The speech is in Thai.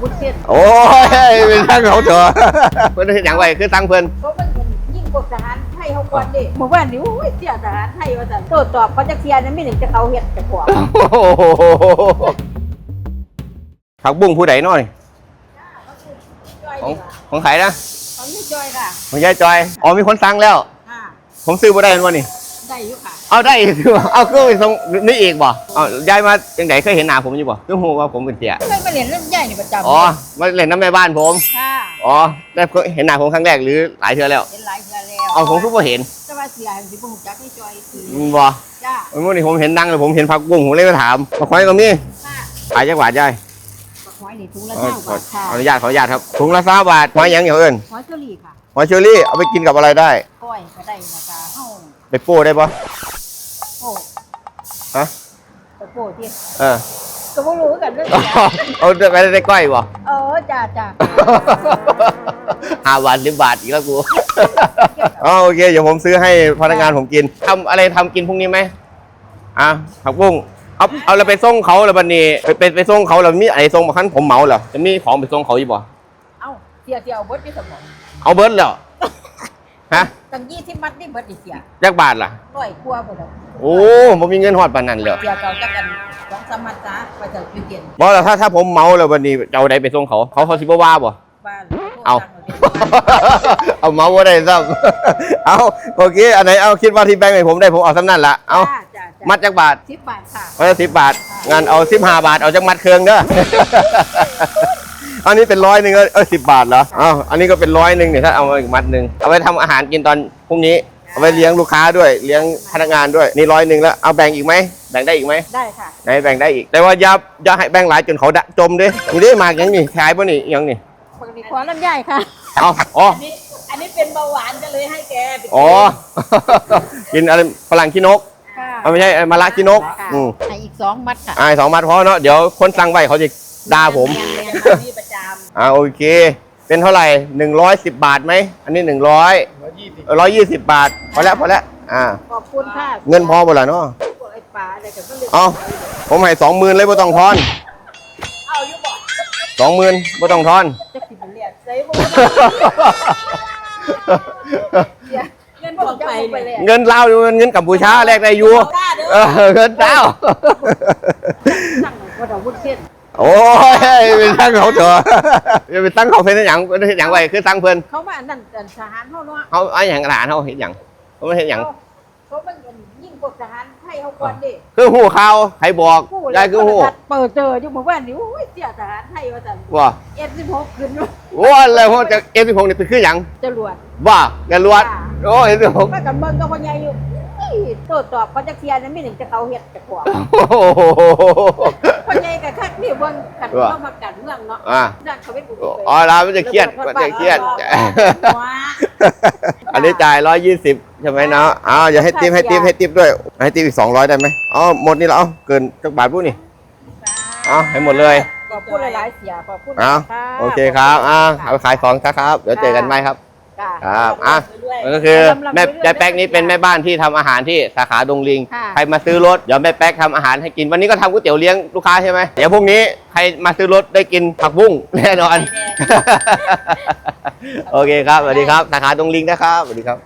วุ้นเส้นโอ้ยเป็นทางเขาเถอะเพิ่นเฮ็ดหยังไว้คือตังเพิ่นเขาเป็นยิ่งกว่าทหารไทยเขาก่อนดิเมื่อวานนี้โอ้ยเสียทหารไทยว่าแต่โตตอบเขาจะเคลียร์นั้นไม่หนึ่งจะเขาเห็ดจะขวบโอ้โหผักบุ้งผู้ใดน้อยจอยของดีกว่าของใครนะของนี่จอยค่ะของยายจอยอ๋อมีคนสั่งแล้วอ่าผมซื้อบ่ได้แม่นบ่นี่ ได้อยู่ค่ะเอาได้อีกคือว่าเอาคือไปส่งนี่อีกบ่เอายายมาจังไดเคยเห็นหน้าผมอยู่บ่คือฮู้ว่าผมเป็นเตี้ยไม่มาเรียนเรื่องใหญ่นี่ประจำอ๋อมาเล่นน้ำในบ้านผม ค่ะอ๋อได้เห็นหน้าผมครั้งแรกหรือหลายเทื่อแล้ว เป็นหลายเดือนแล้วเอาผมคือบ่เห็นจะว่าเสียเห็นสิบุ้งจักให้จอยคืออืมบ่จ้าเมื่อนี้ผมเห็นดังเลยผมเห็นผักบุ้งผมเลยมาถามมาคอยตรงนี้ค่ะขายจักบาทยายบักหอยนี่ถุงละขอเท่าบาทค่ะขออนุญาตขออนุญาตครับถุงละสามบาทหอยหยังอย่างอื่นหอยเชอรี่ค่ะหอยเชอรี่เอาไปกินกับอะไรได้ก้อยก็ได้นะคะเฮ้า ไปโป้ได้ปะโอ้ฮะตะโก้ที่เออก็บ่รู้กันเรื่องเอาไปได้ก้อยบ่เออจ้าจ้าห้าบาทสิบบาทอีกแล้วกูอ๋อโอเค เดี๋ยวผมซื้อให้พนักงานผมกินทำอะไรทำกินพรุ่งนี้ไหมอะผักบุ้งเอาเอาเราไปส่งเขาแล้วบันนี้ไปไปไปส่งเขาแล้วมีอะไรส่งมาขั้นผมเหมาเหรอจะมีของไปส่งเขาอยู่บ่เอ้าเสียเสียเอาเบิดไปสมองเอาเบิร์ดแล้วฮะ ตั้งยี่สิบมัดนี่เบิดดิเสียจักบาทล่ะร้อยกว่าหมดแล้วโอ้ผมมีเงินหอดปานนั้นเลยเสียเก่าจักกันสองสามมัดจ้าไปจะไปเปลี่ยนบอกแล้วถ้าถ้าผมเมาแล้ววันนี้จะเอาใดไปส่งเขา เขาเขาสิบว่าบ่ บ้านเอาโทรสั่งเอาเอาเมาว่าได้ซ้ำเอาโอเคอันไหนเอาคิดว่าที่แบงค์ให้ผมได้ผมเอาสำนั่นละเอาจ้าจ้าจ้ามัดจักบาทสิบบาทค่ะมัดสิบบาทงานเอาสิบห้าบาทเอาจักมัดเครื่องเด้อ อันนี้เป็นร้อยหนึ่งเออสิบบาทเหรออ้าวอันนี้ก็เป็นร้อยหนึ่งเนี่ยถ้าเอามาอีกมัดหนึ่งเอาไปทำอาหารกินตอนพรุ่งนี้ เอาไปเลี้ยงลูกค้าด้วยเลี้ยงพนักงานด้วยนี่ร้อยหนึ่งแล้วเอาแบ่งอีกไหมแบ่งได้อีกไหมได้ค่ะ ไหนแบ่งได้อีก แต่ว่าอย่าอย่าให้แบ่งหลายจนเขาดะจมเด้นี่ได้มากยังนี่ขายป่ะนี่ยังนี่ปกติขอลำไยค่ะ เอาอ๋ออันนี้อันนี้เป็นเบาหวานก็เลยให้แกไปกินอ๋อ กินอะไรฝรั่งขี้นกค่ะเอาไม่ใช่มะระขี้นกค่ะอืมให้อีกสองมัดค่ะ อ่าสองมัดพอเนาะเดี๋ยวคนสั่งไว้เขาจะ ด่าผมแม่นๆค่ะนี่ประจอ่าโอเค เป็นเท่าไหร่หนึ่งร้อยสิบบาทไหม อันนี้หนึ่งร้อยร้อยยี่สิบบาท พอแล้วพอแล้วอ่าำขอบคุณค่ะเงินพอบ่ล่ะเนาะพวกไอ้ปลาอะไรกันก็เลยเอาผมให้สองหมื่นเลยบ่ต้องทอนเอาอยู่บ่สองหมื่นบ่ต้องทอนจะกินเป็นเลียดใส่บ่เสียเงินบอกไปเลยเงินลาวอยู่เงินกัมพูชาแลกได้อยู่กล้าเด้เอออเงินเจ้าสั่งว่าเราวุ้นเส้น โอ้ยเป็นตั้งเขาเถอะจะไปตั้งเขาเป็นอย่างเป็นอย่างไรคือตั้งเพิ่นเขามาอันนั่นอันทหารเขาเนาะเขาไอ้อย่างหลานเขาเห็นอย่างเขาไม่เห็นอย่างเขาเขาเป็นยิ่งกว่าทหารไทยเขาก่อนดิคือหูข่าวใครบอกผู้ยายคือหูเปิดเจออยู่หมู่บ้านนี่โอ้ยเสียทหารไทยว่าแต่ว่าเอ็ดสิบหกขึ้นว่าอะไรพวกจะเอฟซีพงนี่เป็นคืออย่างจรวดว่ากันรวดโอ้เอฟซีพงก็กันเบิ่งก็พ่อใหญ่อยู่เอ้ยโตตอบเขาจะเคลียร์นั้นไม่หนึ่งจะเขาเฮ็ดจะขวบ นี่เบิ่งกันว่าเข้ามากันเมืองเนาะอ่านั่นเขาเป็นผู้อ๋อเราไม่จะเครียดมันจะเครียดว้าอันนี้จ่ายร้อยยี่สิบใช่ไหมเนาะอ้าวอย่าให้ติปให้ติปให้ติปด้วย ให้ติปอีกสองร้อยได้ไหมอ๋อหมดนี่แล้วเอาเกินจักบาทพูดนี่เอาให้หมดเลยขอบคุณหลายๆเสียขอบคุณเอาค่ะโอเคครับอ่าเอาไปขายของซะครับ เดี๋ยวเจอกันไหมครับ ค่ะครับอะเรื่อยๆก็คือลำๆแม่เรื่อยๆยายแป๊กนี่เป็นแม่บ้านที่ทำอาหารที่สาขาดงลิง ค่ะ ใครมาซื้อรถเดี๋ยวแม่แป๊กทำอาหารให้กิน วันนี้ก็ทำก๋วยเตี๋ยวเลี้ยงลูกค้าใช่ไหมเดี๋ยวพรุ่งนี้ใครมาซื้อรถได้กินผักบุ้งแน่นอน โอเคครับสวัสดีครับสาขาดงลิงนะครับสวัสดีครับ